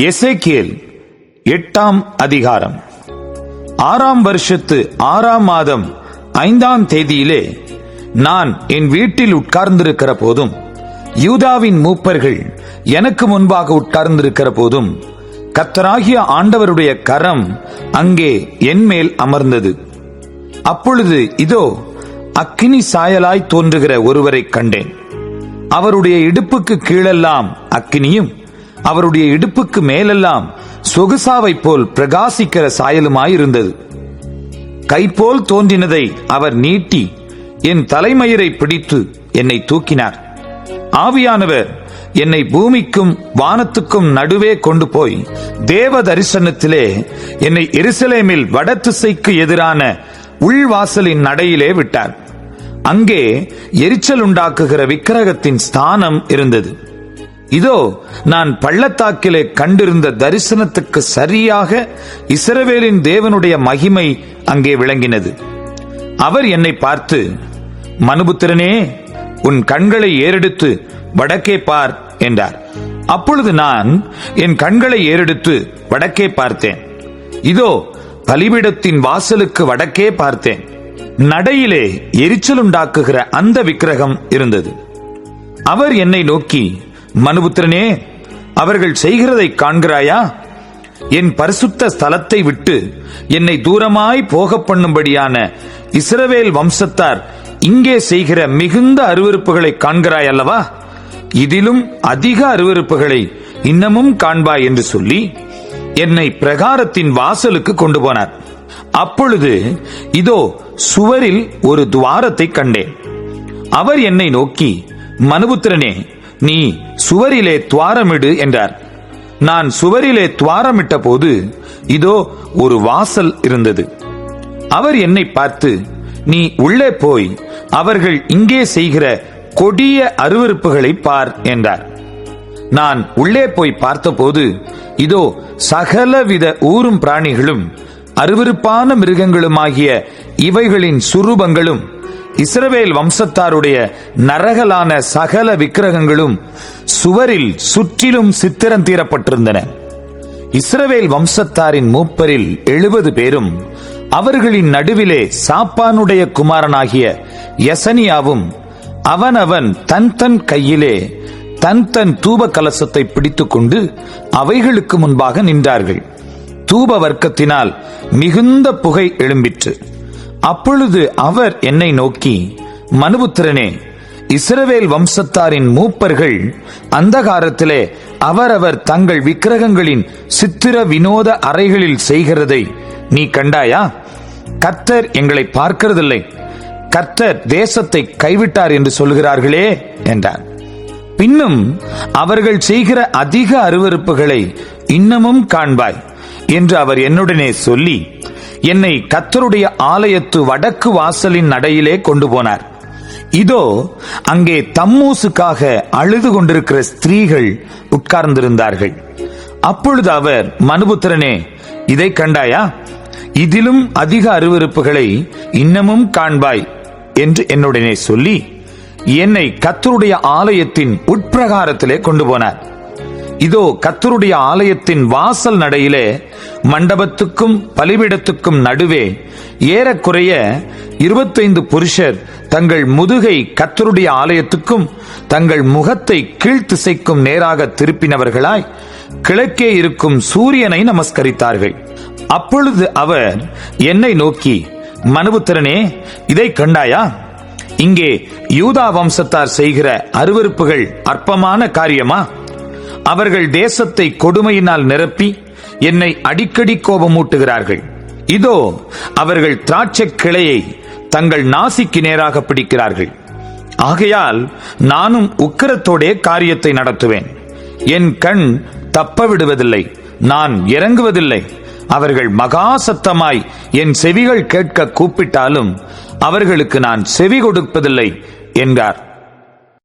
எசேக்கியல் எட்டாம் அதிகாரம். ஆறாம் வருஷத்து ஆறாம் மாதம் ஐந்தாம் தேதியிலே நான் என் வீட்டில் உட்கார்ந்திருக்கிற போதும் யூதாவின் மூப்பர்கள் எனக்கு முன்பாக உட்கார்ந்திருக்கிற போதும் கத்தராகிய ஆண்டவருடைய கரம் அங்கே என் மேல் அமர்ந்தது. அப்பொழுது இதோ அக்கினி சாயலாய் தோன்றுகிற ஒருவரைக் கண்டேன். அவருடைய இடுப்புக்கு கீழெல்லாம் அக்கினியும் அவருடைய இடுப்புக்கு மேலெல்லாம் சொகுசாவைப் போல் பிரகாசிக்கிற சாயலுமாயிருந்தது. கைப்போல் தோன்றினதை அவர் நீட்டி என் தலைமயிரை பிடித்து என்னை தூக்கினார். ஆவியானவர் என்னை பூமிக்கும் வானத்துக்கும் நடுவே கொண்டு போய் தேவ தரிசனத்திலே என்னை எருசலேமில் வடதிசைக்கு எதிரான உள்வாசலின் நடையிலே விட்டார். அங்கே எரிச்சல் உண்டாக்குகிற விக்கிரகத்தின் ஸ்தானம் இருந்தது. இதோ நான் பள்ளத்தாக்கிலே கண்டிருந்த தரிசனத்துக்கு சரியாக இசரவேலின் தேவனுடைய மகிமை அங்கே விளங்கினது. அவர் என்னை பார்த்து மனுபுத்திரனே உன் கண்களை ஏறெடுத்து வடக்கே பார் என்றார். அப்பொழுது நான் என் கண்களை ஏறெடுத்து வடக்கே பார்த்தேன். இதோ பலிபீடத்தின் வாசலுக்கு வடக்கே பார்த்தேன். நடையிலே எரிச்சல் உண்டாக்குகிற அந்த விக்கிரகம் இருந்தது. அவர் என்னை நோக்கி மனுபுத்திரனே அவர்கள் செய்கிறதை காண்கிறாயா? என் பரிசுத்த ஸ்தலத்தை விட்டு என்னை தூரமாய் போக பண்ணும்படியான இஸ்ரவேல் வம்சத்தார் இங்கே செய்கிற மிகுந்த அருவருப்புகளை காண்கிறாய் அல்லவா? இதிலும் அதிக அருவருப்புகளை இன்னமும் காண்பாய் என்று சொல்லி என்னை பிரகாரத்தின் வாசலுக்கு கொண்டு போனார். அப்பொழுது இதோ சுவரில் ஒரு துவாரத்தை கண்டேன். அவர் என்னை நோக்கி மனுபுத்திரனே நீ சுவரிலே துவாரமிடு என்றார். நான் சுவரிலே துவாரமிட்ட போது இதோ ஒரு வாசல் இருந்தது. அவர் என்னை பார்த்து நீ உள்ளே போய் அவர்கள் இங்கே செய்கிற கொடிய அருவருப்புகளை பார் என்றார். நான் உள்ளே போய் பார்த்தபோது இதோ சகலவித ஊரும் பிராணிகளும் அருவருப்பான மிருகங்களுமாகிய இவைகளின் சுரூபங்களும் இஸ்ரவேல் வம்சத்தாருடைய நரகலான சகல விக்கிரகங்களும் சுவரில் சுற்றிலும் சித்திரம் தீரப்பட்டிருந்தன. இஸ்ரவேல் வம்சத்தாரின் மூப்பரில் எழுபது பேரும் அவர்களின் நடுவிலே சாப்பானுடைய குமாரனாகிய யசனியாவும் அவனவன் தன் தன் கையிலே தன் தன் தூப கலசத்தை பிடித்துக்கொண்டு அவைகளுக்கு முன்பாக நின்றார்கள். தூப வர்க்கத்தினால் மிகுந்த புகை எழும்பிற்று. அப்பொழுது அவர் என்னை நோக்கி மனுபுத்திரனே இஸ்ரவேல் வம்சத்தாரின் மூப்பர்கள் அந்தகாரத்திலே அவரவர் தங்கள் விக்கிரகங்களின் சித்திர வினோத அறைகளில் செய்கிறதை நீ கண்டாயா? கர்த்தர் எங்களை பார்க்கிறதில்லை. கர்த்தர் தேசத்தை கைவிட்டார் என்று சொல்கிறார்களே என்றார் பின்னும் அவர்கள் செய்கிற அதிக அருவருப்புகளை இன்னமும் காண்பாய் என்று அவர் என்னுடனே சொல்லி என்னை கத்தருடைய ஆலயத்து வடக்கு வாசலின் நடையிலே கொண்டு போனார். இதோ அங்கே தம்மூசுக்காக அழுது கொண்டிருக்கிற ஸ்திரீகள் உட்கார்ந்திருந்தார்கள். அப்பொழுது அவர் மனுபுத்திரனே இதை கண்டாயா? இதிலும் அதிக அருவருப்புகளை இன்னமும் காண்பாய் என்று என்னுடனே சொல்லி என்னை கத்தருடைய ஆலயத்தின் உட்பிரகாரத்திலே கொண்டு போனார். இதோ கத்தருடைய ஆலயத்தின் வாசல் நடையிலே மண்டபத்துக்கும் பலிபிடத்துக்கும் நடுவே ஏறக்குறைய இருபத்தைந்து புருஷர் தங்கள் முதுகை கத்தருடைய ஆலயத்துக்கும் தங்கள் முகத்தை கீழ்த்திசைக்கும் நேராக திருப்பினவர்களாய் கிழக்கே இருக்கும் சூரியனை நமஸ்கரித்தார்கள். அப்பொழுது அவர் என்னை நோக்கி மனுபுத்திரனே இதை கண்டாயா? இங்கே யூதா வம்சத்தார் செய்கிற அருவருப்புகள் அற்பமான காரியமா? அவர்கள் தேசத்தை கொடுமையினால் நிரப்பி என்னை அடிக்கடி கோபமூட்டுகிறார்கள். இதோ அவர்கள் திராட்சை கிளையை தங்கள் நாசிக்கு நேராக பிடிக்கிறார்கள். ஆகையால் நானும் உக்கிரத்தோடே காரியத்தை நடத்துவேன். என் கண் தப்ப விடுவதில்லை நான் இறங்குவதில்லை. அவர்கள் மகா சத்தமாய் என் செவிகள் கேட்க கூப்பிட்டாலும் அவர்களுக்கு நான் செவி கொடுப்பதில்லை என்றார்.